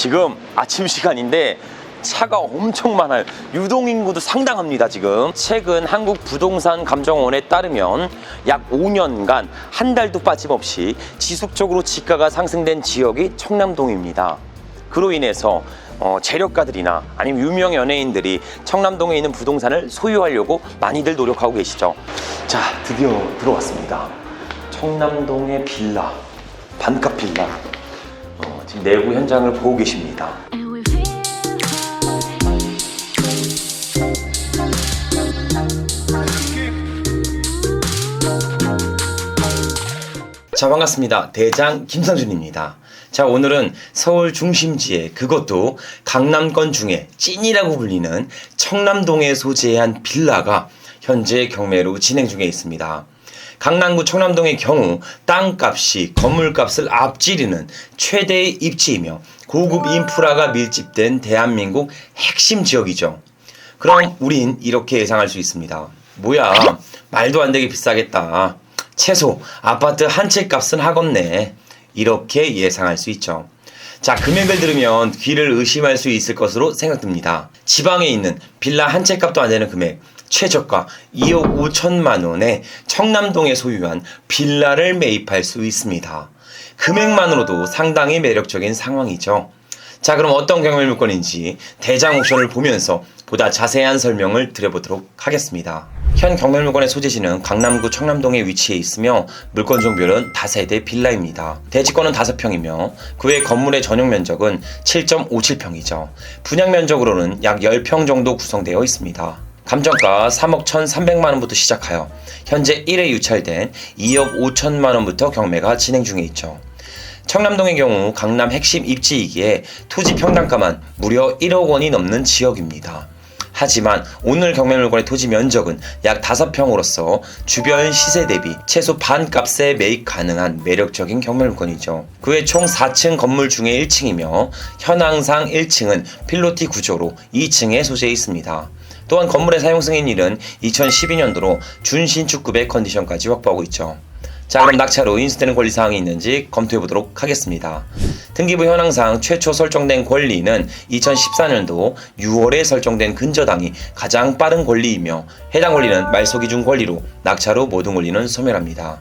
지금 아침 시간인데 차가 엄청 많아요. 유동인구도 상당합니다, 지금. 최근 한국 부동산 감정원에 따르면 약 5년간 한 달도 빠짐없이 지속적으로 지가가 상승된 지역이 청남동입니다. 그로 인해서 어, 재력가들이나 아니면 유명 연예인들이 청남동에 있는 부동산을 소유하려고 많이들 노력하고 계시죠. 자, 드디어 들어왔습니다. 청남동의 빌라, 반값 빌라. 어, 지금 내부 현장을 보고 계십니다. 자 반갑습니다. 대장 김상준입니다. 자 오늘은 서울 중심지에 그것도 강남권 중에 찐이라고 불리는 청남동에 소재한 빌라가 현재 경매로 진행 중에 있습니다 강남구 청남동의 경우 땅값이 건물값을 앞지르는 최대의 입지이며 고급 인프라가 밀집된 대한민국 핵심 지역이죠 그럼 우린 이렇게 예상할 수 있습니다 뭐야 말도 안 되게 비싸겠다 최소 아파트 한 채 값은 하겠네. 이렇게 예상할 수 있죠. 자, 금액을 들으면 귀를 의심할 수 있을 것으로 생각됩니다. 지방에 있는 빌라 한 채 값도 안 되는 금액, 최저가 2억 5천만 원에 청남동에 소유한 빌라를 매입할 수 있습니다. 금액만으로도 상당히 매력적인 상황이죠. 자, 그럼 어떤 경매 물건인지 대장 옥션을 보면서 보다 자세한 설명을 드려보도록 하겠습니다. 현 경매 물건의 소재지는 강남구 청남동에 위치해 있으며 물건 종별은 다세대 빌라입니다. 대지권은 5평이며 그 외 건물의 전용 면적은 7.57평이죠. 분양 면적으로는 약 10평 정도 구성되어 있습니다. 감정가 3억 1,300만 원부터 시작하여 현재 1회 유찰된 2억 5천만 원부터 경매가 진행 중에 있죠. 청남동의 경우 강남 핵심 입지이기에 토지 평당가만 무려 1억 원이 넘는 지역입니다. 하지만 오늘 경매 물건의 토지 면적은 약 5평으로서 주변 시세 대비 최소 반값에 매입 가능한 매력적인 경매 물건이죠. 그외총 4층 건물 중에 1층이며 현황상 1층은 필로티 구조로 2층에 소재해 있습니다. 또한 건물의 사용 승인일은 2012년도로 준신축급의 컨디션까지 확보하고 있죠. 자 그럼 낙차로 인수되는 권리 사항이 있는지 검토해 보도록 하겠습니다. 등기부 현황상 최초 설정된 권리는 2014년도 6월에 설정된 근저당이 가장 빠른 권리이며 해당 권리는 말소 기준 권리로 낙차로 모든 권리는 소멸합니다.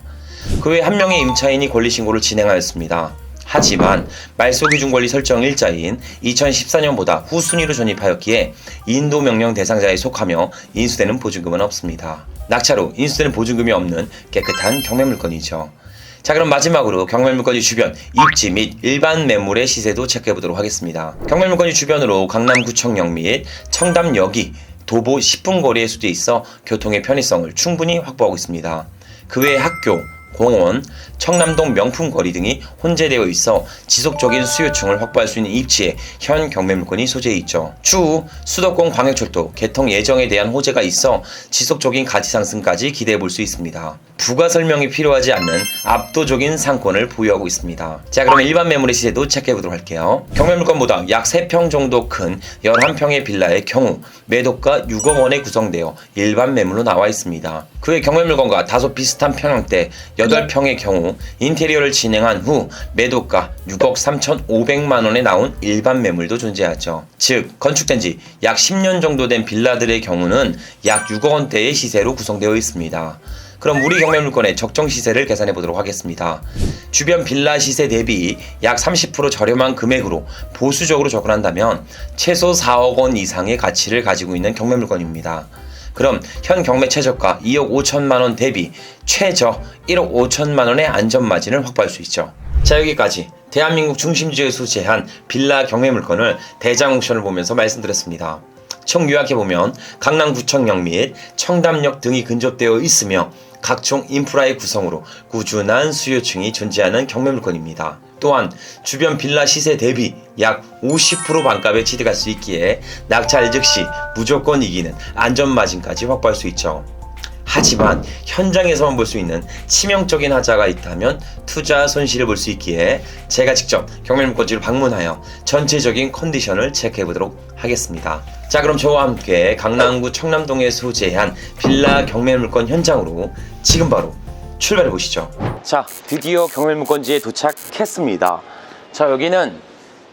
그 외 한 명의 임차인이 권리 신고를 진행하였습니다. 하지만 말소 기준 권리 설정 일자인 2014년보다 후순위로 전입하였기에 인도 명령 대상자에 속하며 인수되는 보증금은 없습니다. 낙차로 인수되는 보증금이 없는 깨끗한 경매 물건이죠. 자 그럼 마지막으로 경매 물건지 주변 입지 및 일반 매물의 시세도 체크해 보도록 하겠습니다. 경매 물건지 주변으로 강남구청역 및 청담역이 도보 10분 거리에 수돼 있어 교통의 편의성을 충분히 확보하고 있습니다. 그 외에 학교, 공원, 청남동 명품 거리 등이 혼재되어 있어 지속적인 수요층을 확보할 수 있는 입지에 현 경매 물건이 소재해 있죠. 추후 수도권 광역철도 개통 예정에 대한 호재가 있어 지속적인 가치 상승까지 기대해 볼 수 있습니다. 부가 설명이 필요하지 않는 압도적인 상권을 보유하고 있습니다. 자, 그럼 일반 매물의 시세도 체크해 보도록 할게요. 경매 물건보다 약 3평 정도 큰 11평의 빌라의 경우 매도가 6억 원에 구성되어 일반 매물로 나와 있습니다. 그의 경매 물건과 다소 비슷한 평형대 8평의 인테리어를 진행한 후 매도가 6억 3,500만 원에 나온 일반 매물도 존재하죠. 즉 건축된 지 약 10년 정도 된 빌라들의 경우는 약 6억 원대의 시세로 구성되어 있습니다. 그럼 우리 경매 물건의 적정 시세를 계산해 보도록 하겠습니다. 주변 빌라 시세 대비 약 30% 저렴한 금액으로 보수적으로 접근한다면 최소 4억 원 이상의 가치를 가지고 있는 경매 물건입니다. 그럼 현 경매 최저가 2억 5천만 원 대비 최저 1억 5천만 원의 안전 마진을 확보할 수 있죠. 자 여기까지 대한민국 중심지에 소재한 빌라 경매 물건을 대장 옥션을 보면서 말씀드렸습니다. 총 요약해보면 강남구청역 및 청담역 등이 근접되어 있으며 각종 인프라의 구성으로 꾸준한 수요층이 존재하는 경매 물건입니다. 또한 주변 빌라 시세 대비 약 50% 반값에 취득할 수 있기에 낙찰 즉시 무조건 이기는 안전 마진까지 확보할 수 있죠. 하지만 현장에서만 볼 수 있는 치명적인 하자가 있다면 투자 손실을 볼 수 있기에 제가 직접 경매물건지를 방문하여 전체적인 컨디션을 체크해 보도록 하겠습니다. 자 그럼 저와 함께 강남구 청남동에 소재한 빌라 경매물건 현장으로 지금 바로 출발해 보시죠. 자 드디어 경매물건지에 도착했습니다. 자 여기는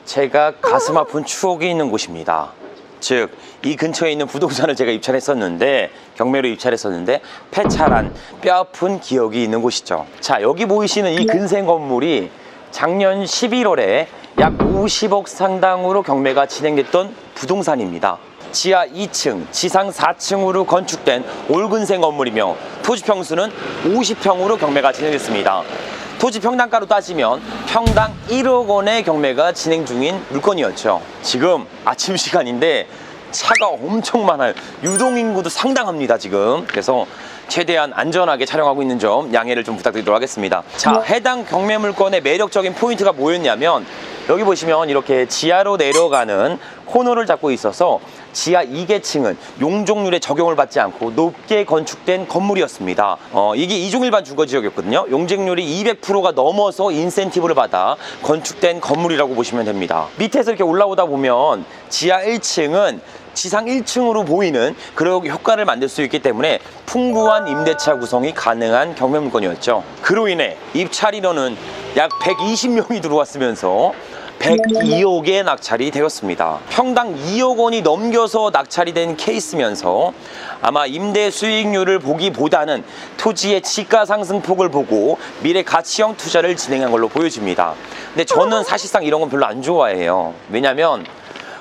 제가 가슴 아픈 추억이 있는 곳입니다. 즉, 이 근처에 있는 부동산을 제가 입찰했었는데, 경매로 입찰했었는데, 폐차란 뼈아픈 기억이 있는 곳이죠. 자, 여기 보이시는 이 근생 건물이 작년 11월에 약 50억 상당으로 경매가 진행됐던 부동산입니다. 지하 2층, 지상 4층으로 건축된 올근생 건물이며 토지 평수는 50평으로 경매가 진행됐습니다. 토지 평당가로 따지면 평당 1억 원의 경매가 진행 중인 물건이었죠. 지금 아침 시간인데 차가 엄청 많아요. 유동인구도 상당합니다, 지금. 그래서 최대한 안전하게 촬영하고 있는 점 양해를 좀 부탁드리도록 하겠습니다. 자, 해당 경매 물건의 매력적인 포인트가 뭐였냐면 여기 보시면 이렇게 지하로 내려가는 코너를 잡고 있어서 지하 2계층은 용적률에 적용을 받지 않고 높게 건축된 건물이었습니다. 어, 이게 이종일반 주거지역이었거든요. 용적률이 200%가 넘어서 인센티브를 받아 건축된 건물이라고 보시면 됩니다. 밑에서 이렇게 올라오다 보면 지하 1층은 지상 1층으로 보이는 그런 효과를 만들 수 있기 때문에 풍부한 임대차 구성이 가능한 경매 물건이었죠. 그로 인해 입찰 인원은 약 120명이 들어왔으면서 102억의 낙찰이 되었습니다. 평당 2억 원이 넘겨서 낙찰이 된 케이스면서 아마 임대 수익률을 보기보다는 토지의 지가 상승폭을 보고 미래 가치형 투자를 진행한 걸로 보여집니다. 근데 저는 사실상 이런 건 별로 안 좋아해요. 왜냐면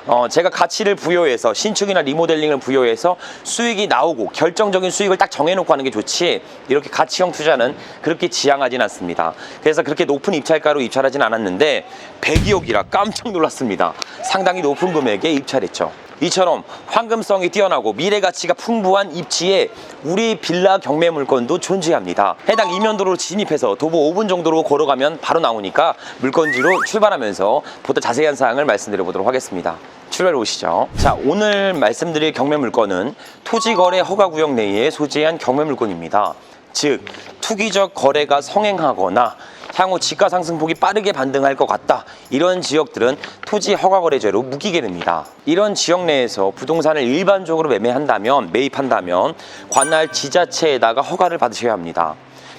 어, 제가 가치를 부여해서 신축이나 리모델링을 부여해서 수익이 나오고 결정적인 수익을 딱 정해놓고 하는 게 좋지 이렇게 가치형 투자는 그렇게 지향하진 않습니다. 그래서 그렇게 높은 입찰가로 입찰하진 않았는데 102억이라 깜짝 놀랐습니다. 상당히 높은 금액에 입찰했죠. 이처럼 황금성이 뛰어나고 미래 가치가 풍부한 입지에 우리 빌라 경매 물건도 존재합니다. 해당 이면도로 진입해서 도보 5분 정도로 걸어가면 바로 나오니까 물건지로 출발하면서 보다 자세한 사항을 말씀드려 보도록 하겠습니다. 출발해 오시죠. 자, 오늘 말씀드릴 경매 물건은 토지거래 허가구역 내에 소재한 경매 물건입니다. 즉, 투기적 거래가 성행하거나 향후 지가 상승폭이 빠르게 반등할 것 같다. 이런 지역들은 토지 허가 거래제로 묶이게 됩니다. 이런 지역 내에서 부동산을 일반적으로 매매한다면 매입한다면 관할 지자체에다가 허가를 받으셔야 합니다.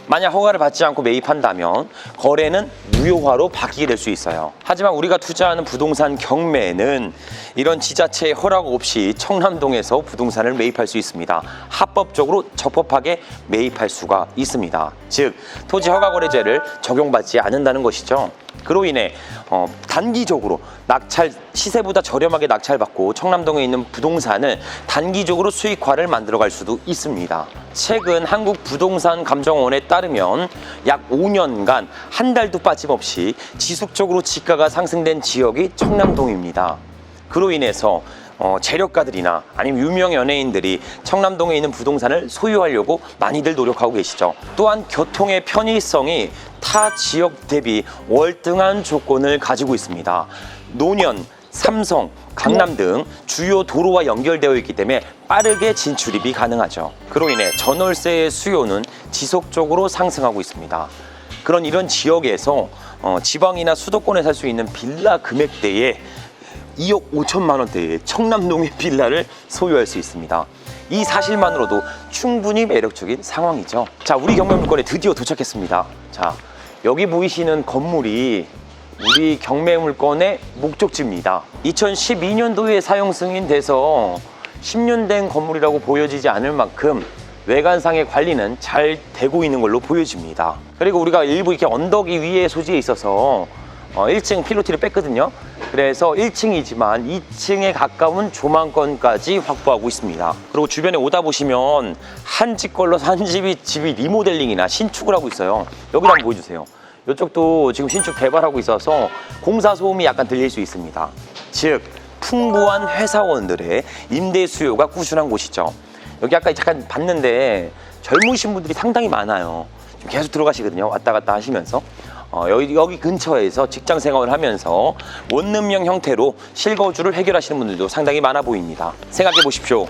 만약 허가를 받지 않고 매입한다면 거래는 무효화로 바뀌게 될 수 있어요. 하지만 우리가 투자하는 부동산 경매는 이런 지자체의 허락 없이 청남동에서 부동산을 매입할 수 있습니다. 합법적으로 적법하게 매입할 수가 있습니다. 즉 토지 허가 거래제를 적용받지 않는다는 것이죠. 그로 인해 어, 단기적으로 낙찰 시세보다 저렴하게 낙찰받고 청남동에 있는 부동산을 단기적으로 수익화를 만들어갈 수도 있습니다. 최근 한국 부동산 감정원에 따르면 약 5년간 한 달도 빠짐없이 지속적으로 지가가 상승된 지역이 청남동입니다. 그로 인해서 어, 재력가들이나 아니면 유명 연예인들이 청남동에 있는 부동산을 소유하려고 많이들 노력하고 계시죠. 또한 교통의 편의성이 타 지역 대비 월등한 조건을 가지고 있습니다. 노년, 삼성, 강남 등 주요 도로와 연결되어 있기 때문에 빠르게 진출입이 가능하죠. 그로 인해 전월세의 수요는 지속적으로 상승하고 있습니다. 그런 이런 지역에서 어, 지방이나 수도권에 살 수 있는 빌라 금액대에 2억 5천만 원대의 청남동의 빌라를 소유할 수 있습니다. 이 사실만으로도 충분히 매력적인 상황이죠. 자, 우리 경매 물건에 드디어 도착했습니다. 자, 여기 보이시는 건물이 우리 경매 물건의 목적지입니다. 2012년도에 사용 승인돼서 10년 된 건물이라고 보여지지 않을 만큼 외관상의 관리는 잘 되고 있는 걸로 보여집니다. 그리고 우리가 일부 이렇게 언덕이 위에 소지에 있어서 어, 1층 필로티를 뺐거든요. 그래서 1층이지만 2층에 가까운 조망권까지 확보하고 있습니다. 그리고 주변에 오다 보시면 한 집 걸러서 한 집이 집이 리모델링이나 신축을 하고 있어요. 여기도 한번 보여주세요. 이쪽도 지금 신축 개발하고 있어서 공사 소음이 약간 들릴 수 있습니다. 즉 풍부한 회사원들의 임대 수요가 꾸준한 곳이죠. 여기 아까 잠깐 봤는데 젊으신 분들이 상당히 많아요. 지금 계속 들어가시거든요. 왔다 갔다 하시면서. 어, 여기, 여기 근처에서 직장 생활을 하면서 원룸형 형태로 실거주를 해결하시는 분들도 상당히 많아 보입니다. 생각해 보십시오.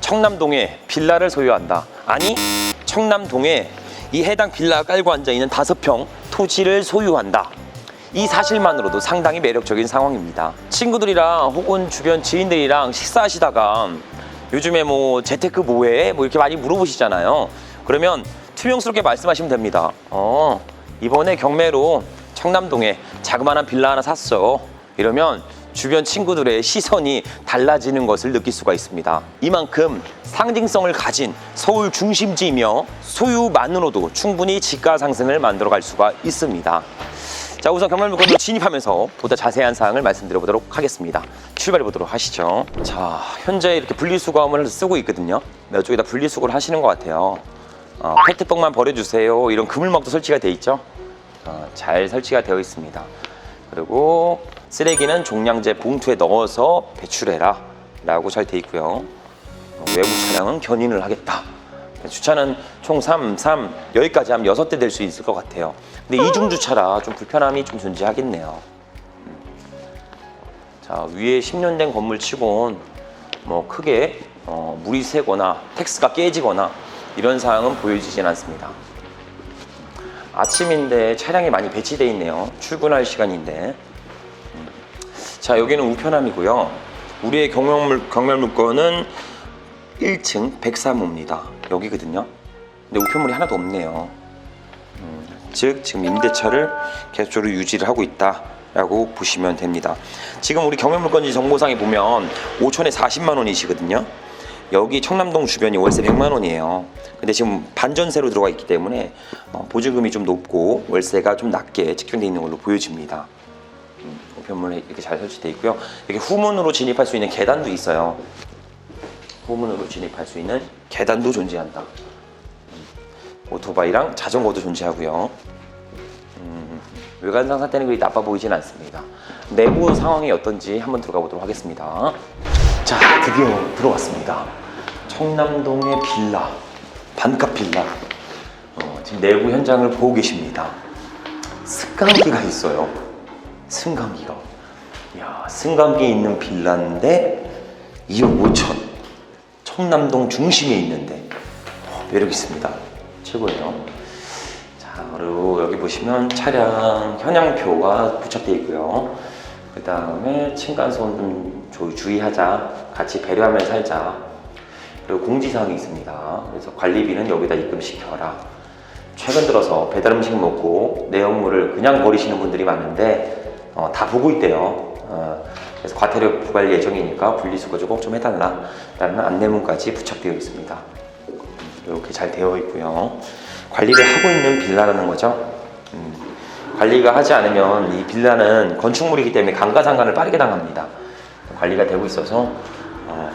청남동에 빌라를 소유한다. 아니, 청남동에 이 해당 빌라 깔고 앉아 있는 다섯 평 토지를 소유한다. 이 사실만으로도 상당히 매력적인 상황입니다. 친구들이랑 혹은 주변 지인들이랑 식사하시다가 요즘에 뭐 재테크 뭐해? 뭐 이렇게 많이 물어보시잖아요. 그러면 투명스럽게 말씀하시면 됩니다. 어, 이번에 경매로 청남동에 자그마한 빌라 하나 샀어. 이러면 주변 친구들의 시선이 달라지는 것을 느낄 수가 있습니다. 이만큼 상징성을 가진 서울 중심지이며 소유만으로도 충분히 지가 상승을 만들어 갈 수가 있습니다. 자, 우선 경남물건으로 진입하면서 보다 자세한 사항을 말씀드려 보도록 하겠습니다. 출발해 보도록 하시죠. 자, 현재 이렇게 분리수거함을 쓰고 있거든요. 이쪽에다 분리수거를 하시는 것 같아요. 어, 페트병만 버려주세요. 이런 그물막도 설치가 돼 있죠. 어, 잘 설치가 되어 있습니다. 그리고 쓰레기는 종량제 봉투에 넣어서 배출해라 라고 잘 돼 있고요. 어, 외부 차량은 견인을 하겠다. 주차는 총 3, 3, 여기까지 하면 6대 될 수 있을 것 같아요. 근데 이중 주차라 좀 불편함이 좀 존재하겠네요. 음. 자, 위에 10년 된 건물 치곤 뭐 크게 어, 물이 새거나 텍스가 깨지거나 이런 사항은 보여지진 않습니다. 아침인데 차량이 많이 배치되어 있네요. 출근할 시간인데. 음. 자, 여기는 우편함이고요. 우리의 경멸물, 경멸 물건은 1층 103호입니다. 여기거든요. 근데 우편물이 하나도 없네요. 음, 즉 지금 임대차를 계속적으로 유지를 하고 있다 라고 보시면 됩니다. 지금 우리 경매물건지 정보상에 보면 5천에 40만 원이시거든요. 여기 청남동 주변이 월세 100만 원이에요. 근데 지금 반전세로 들어가 있기 때문에 어, 보증금이 좀 높고 월세가 좀 낮게 책정되어 있는 걸로 보여집니다. 음, 우편물에 이렇게 잘 설치되어 있고요. 이렇게 후문으로 진입할 수 있는 계단도 있어요. 후문으로 진입할 수 있는 계단도 존재한다. 음, 오토바이랑 자전거도 존재하고요. 음, 외관상 상태는 그리 나빠 보이진 않습니다. 내부 상황이 어떤지 한번 들어가 보도록 하겠습니다. 자, 드디어 들어왔습니다. 청남동의 빌라, 반값 빌라. 어, 지금 내부 현장을 보고 계십니다. 승강기가 있어요. 승강기가. 야, 승강기 있는 빌라인데 2억 5천. 청남동 중심에 있는데 어, 매력 있습니다. 최고예요. 자, 그리고 여기 보시면 차량 현황표가 부착되어 있고요. 그 다음에 층간소음 좀 주의하자, 같이 배려하면서 살자. 그리고 공지사항이 있습니다. 그래서 관리비는 여기다 입금시켜라. 최근 들어서 배달 음식 먹고 내용물을 그냥 버리시는 분들이 많은데 어, 다 보고 있대요. 어, 그래서 과태료 부과할 예정이니까 분리수거 꼭좀 해달라라는 안내문까지 부착되어 있습니다. 이렇게 잘 되어 있고요. 관리를 하고 있는 빌라라는 거죠. 음, 관리가 하지 않으면 이 빌라는 건축물이기 때문에 강가상간을 빠르게 당합니다. 관리가 되고 있어서 어,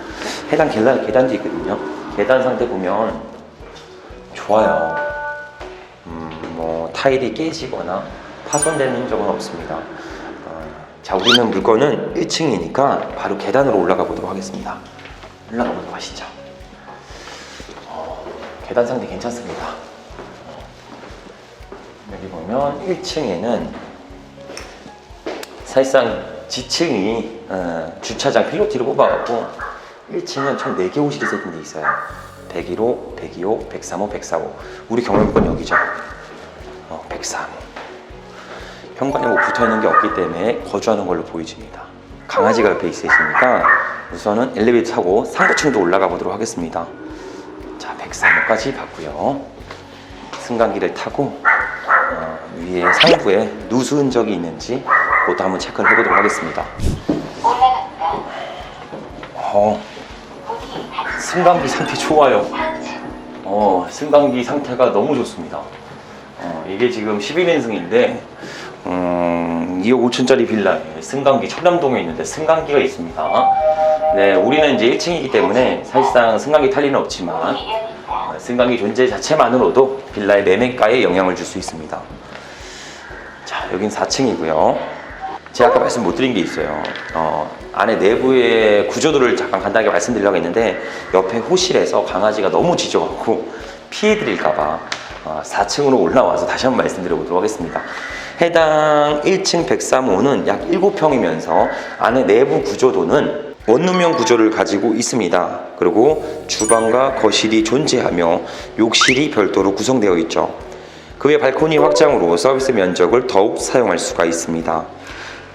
해당 계단, 계단도 있거든요. 계단 상태 보면 좋아요. 음, 뭐 타일이 깨지거나 파손되는 적은 없습니다. 어, 자, 우리는 물건은 1층이니까 바로 계단으로 올라가 보도록 하겠습니다. 올라가 보도록 하시죠. 어, 계단 상태 괜찮습니다. 어, 여기 보면 1층에는 사실상 지층이 어, 주차장 필로티를 뽑아갖고 1층은 총 4개 호실이 세팅돼 있어요. 101호, 102호, 103호, 104호. 우리 경험권 여기죠. 어, 103호. 현관에 뭐 붙어 있는 게 없기 때문에 거주하는 걸로 보여집니다. 강아지가 옆에 있으시니까 우선은 엘리베이터 타고 상부층도 올라가 보도록 하겠습니다. 자, 103호까지 봤고요. 승강기를 타고 어, 위에 상부에 누수 흔적이 있는지 그것도 한번 체크를 해보도록 하겠습니다. 어, 승강기 상태 좋아요. 어, 승강기 상태가 너무 좋습니다. 어, 이게 지금 11인승인데 음, 2억 5천짜리 빌라에 승강기 청남동에 있는데 승강기가 있습니다. 네, 우리는 이제 1층이기 때문에 사실상 승강기 탈 리는 없지만 어, 승강기 존재 자체만으로도 빌라의 매매가에 영향을 줄 수 있습니다. 자, 여긴 4층이고요. 제가 아까 말씀 못 드린 게 있어요. 어, 안에 내부의 구조도를 잠깐 간단하게 말씀드리려고 했는데 옆에 호실에서 강아지가 너무 짖어갖고 피해드릴까봐 어, 4층으로 올라와서 다시 한번 말씀드려보도록 하겠습니다. 해당 1층 103호는 약 7평이면서 안에 내부 구조도는 원룸형 구조를 가지고 있습니다. 그리고 주방과 거실이 존재하며 욕실이 별도로 구성되어 있죠. 그 외 발코니 확장으로 서비스 면적을 더욱 사용할 수가 있습니다.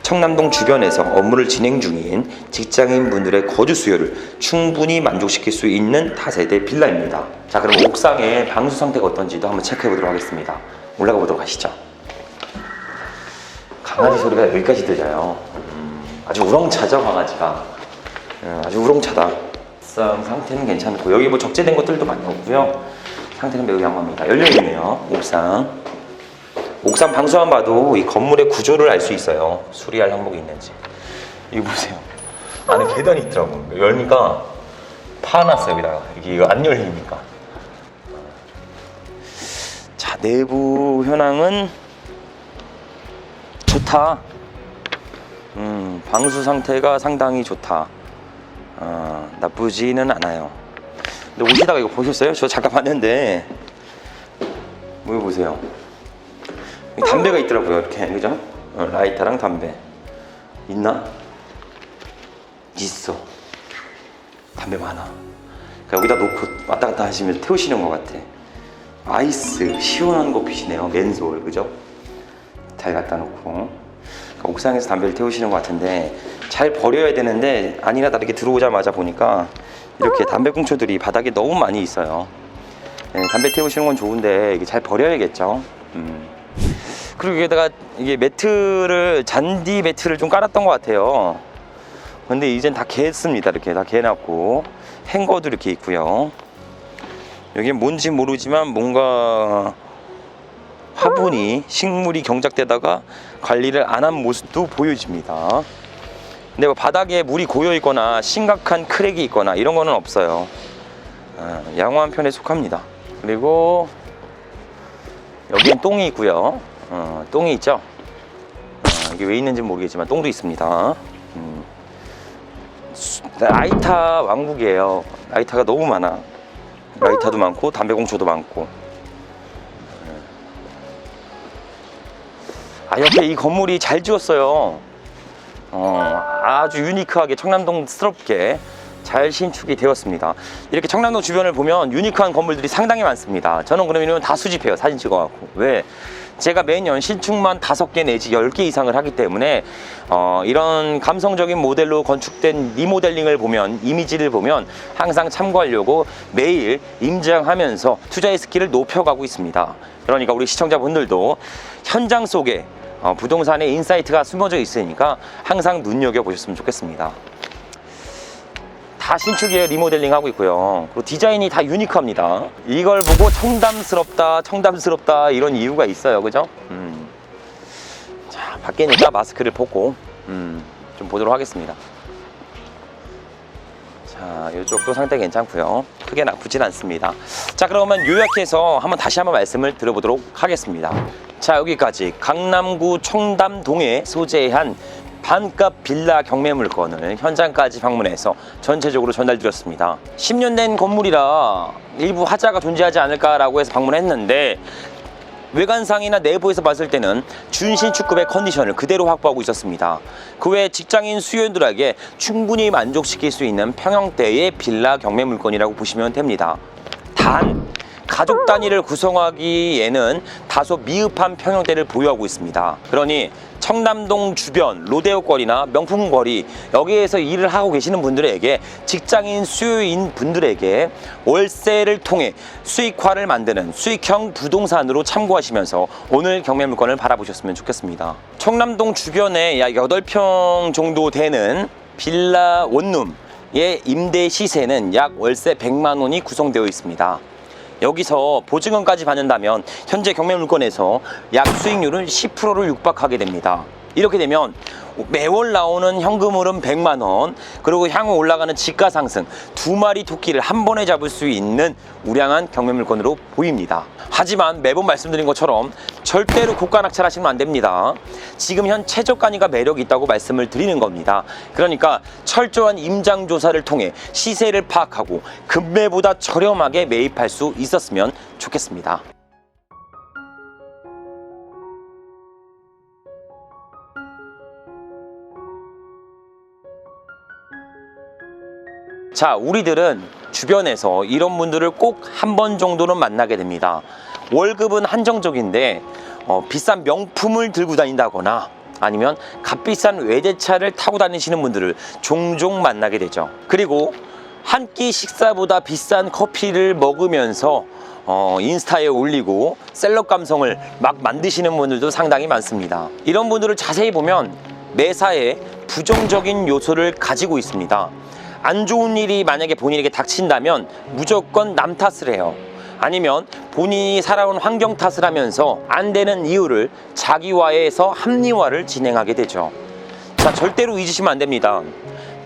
청남동 주변에서 업무를 진행 중인 직장인 분들의 거주 수요를 충분히 만족시킬 수 있는 다세대 빌라입니다. 자, 그럼 옥상의 방수 상태가 어떤지도 한번 체크해 보도록 하겠습니다. 올라가 보도록 하시죠. 강아지 소리가 여기까지 들려요. 음, 아주 우렁차죠 강아지가. 예, 아주 우렁차다. 옥상 상태는 괜찮고 여기 뭐 적재된 것들도 많이 없고요. 상태는 매우 양호합니다. 열려있네요 옥상. 옥상 방수만 봐도 이 건물의 구조를 알 수 있어요. 수리할 항목이 있는지. 이거 보세요. 안에 계단이 있더라고요 열니까 파놨어요 여기다가. 이게 이거 안 열리니까. 자 내부 현황은 좋다 음, 방수 상태가 상당히 좋다. 어, 나쁘지는 않아요. 근데 오시다가 이거 보셨어요? 저 잠깐 봤는데 뭐 보세요. 담배가 있더라고요. 이렇게 그죠? 어, 라이터랑 담배 있나? 있어. 담배 많아. 그러니까 여기다 놓고 왔다 갔다 하시면 태우시는 것 같아. 아이스 시원한 거 피시네요. 맨솔 그죠? 잘 갖다 놓고. 그러니까 옥상에서 담배를 태우시는 것 같은데 잘 버려야 되는데 아니나 다르게 들어오자마자 보니까 이렇게 담배 꽁초들이 바닥에 너무 많이 있어요. 네, 담배 태우시는 건 좋은데 이게 잘 버려야겠죠. 음. 그리고 여기다가 이게 매트를 잔디 매트를 좀 깔았던 것 같아요. 근데 이젠 다 개습니다. 이렇게 다 개놨고 행거도 이렇게 있고요. 여기 뭔지 모르지만 뭔가 화분이 식물이 경작되다가 관리를 안 한 모습도 보여집니다. 근데 뭐 바닥에 물이 고여 있거나 심각한 크랙이 있거나 이런 거는 없어요. 아, 양호한 편에 속합니다. 그리고 여기엔 똥이 있고요. 어, 똥이 있죠. 어, 이게 왜 있는지 모르겠지만 똥도 있습니다. 음. 수- 라이터 왕국이에요. 라이터가 너무 많아. 라이터도 많고 담배 공초도 많고. 아 옆에 이 건물이 잘 지었어요. 어, 아주 유니크하게 청남동스럽게 잘 신축이 되었습니다. 이렇게 청남동 주변을 보면 유니크한 건물들이 상당히 많습니다. 저는 그러면 다 수집해요. 사진 찍어갖고. 왜? 제가 매년 신축만 다섯 개 내지 열 개 이상을 하기 때문에 어, 이런 감성적인 모델로 건축된 리모델링을 보면 이미지를 보면 항상 참고하려고 매일 임장하면서 투자의 스킬을 높여가고 있습니다. 그러니까 우리 시청자분들도 현장 속에 어, 부동산의 인사이트가 숨어져 있으니까 항상 눈여겨 보셨으면 좋겠습니다. 다 신축이에요 리모델링 하고 있고요. 그리고 디자인이 다 유니크합니다. 이걸 보고 청담스럽다 청담스럽다 이런 이유가 있어요. 그죠? 음. 자 밖에니까 마스크를 벗고 음, 좀 보도록 하겠습니다 자 이쪽도 상태 괜찮고요. 크게 나쁘진 않습니다. 자 그러면 요약해서 한번 다시 한번 말씀을 드려보도록 하겠습니다. 자 여기까지. 강남구 청담동에 소재한 반값 빌라 경매 물건을 현장까지 방문해서 전체적으로 전달드렸습니다. 10년 된 건물이라 일부 하자가 존재하지 않을까라고 해서 방문했는데 외관상이나 내부에서 봤을 때는 준신 축급의 컨디션을 그대로 확보하고 있었습니다. 그 외 직장인 수요들에게 충분히 만족시킬 수 있는 평형대의 빌라 경매 물건이라고 보시면 됩니다. 단 가족 단위를 구성하기에는 다소 미흡한 평형대를 보유하고 있습니다. 그러니 청남동 주변 로데오 거리나 명품 거리 여기에서 일을 하고 계시는 분들에게 직장인 수요인 분들에게 월세를 통해 수익화를 만드는 수익형 부동산으로 참고하시면서 오늘 경매 물건을 바라보셨으면 좋겠습니다. 청남동 주변에 약 8평 정도 되는 빌라 원룸의 임대 시세는 약 월세 100만 원이 구성되어 있습니다. 여기서 보증금까지 받는다면 현재 경매 물건에서 약 수익률은 10%를 육박하게 됩니다. 이렇게 되면 매월 나오는 현금 흐름 100만 원 그리고 향후 올라가는 지가 상승 두 마리 토끼를 한 번에 잡을 수 있는 우량한 경매 물건으로 보입니다. 하지만 매번 말씀드린 것처럼 절대로 고가 낙찰하시면 안 됩니다. 지금 현 최저가니까 매력이 있다고 말씀을 드리는 겁니다. 그러니까 철저한 임장 조사를 통해 시세를 파악하고 금매보다 저렴하게 매입할 수 있었으면 좋겠습니다. 자, 우리들은 주변에서 이런 분들을 꼭 한 번 정도는 만나게 됩니다. 월급은 한정적인데 어, 비싼 명품을 들고 다닌다거나 아니면 값비싼 외제차를 타고 다니시는 분들을 종종 만나게 되죠. 그리고 한 끼 식사보다 비싼 커피를 먹으면서 어, 인스타에 올리고 셀럽 감성을 막 만드시는 분들도 상당히 많습니다. 이런 분들을 자세히 보면 매사에 부정적인 요소를 가지고 있습니다. 안 좋은 일이 만약에 본인에게 닥친다면 무조건 남 탓을 해요. 아니면 본인이 살아온 환경 탓을 하면서 안 되는 이유를 자기와에서 합리화를 진행하게 되죠. 자, 절대로 잊으시면 안 됩니다.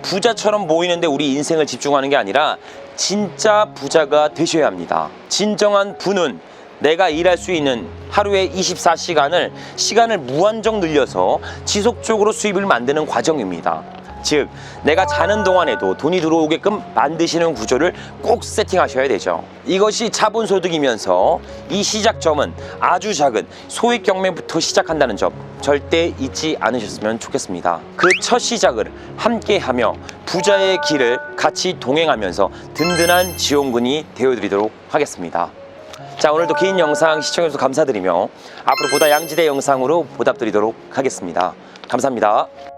부자처럼 보이는데 우리 인생을 집중하는 게 아니라 진짜 부자가 되셔야 합니다. 진정한 부는 내가 일할 수 있는 하루에 24시간을 시간을 무한정 늘려서 지속적으로 수입을 만드는 과정입니다. 즉, 내가 자는 동안에도 돈이 들어오게끔 만드시는 구조를 꼭 세팅하셔야 되죠. 이것이 자본소득이면서 이 시작점은 아주 작은 소액 경매부터 시작한다는 점 절대 잊지 않으셨으면 좋겠습니다. 그 첫 시작을 함께 하며 부자의 길을 같이 동행하면서 든든한 지원군이 되어드리도록 하겠습니다. 자 오늘도 긴 영상 시청해주셔서 감사드리며 앞으로 보다 양지대 영상으로 보답드리도록 하겠습니다. 감사합니다.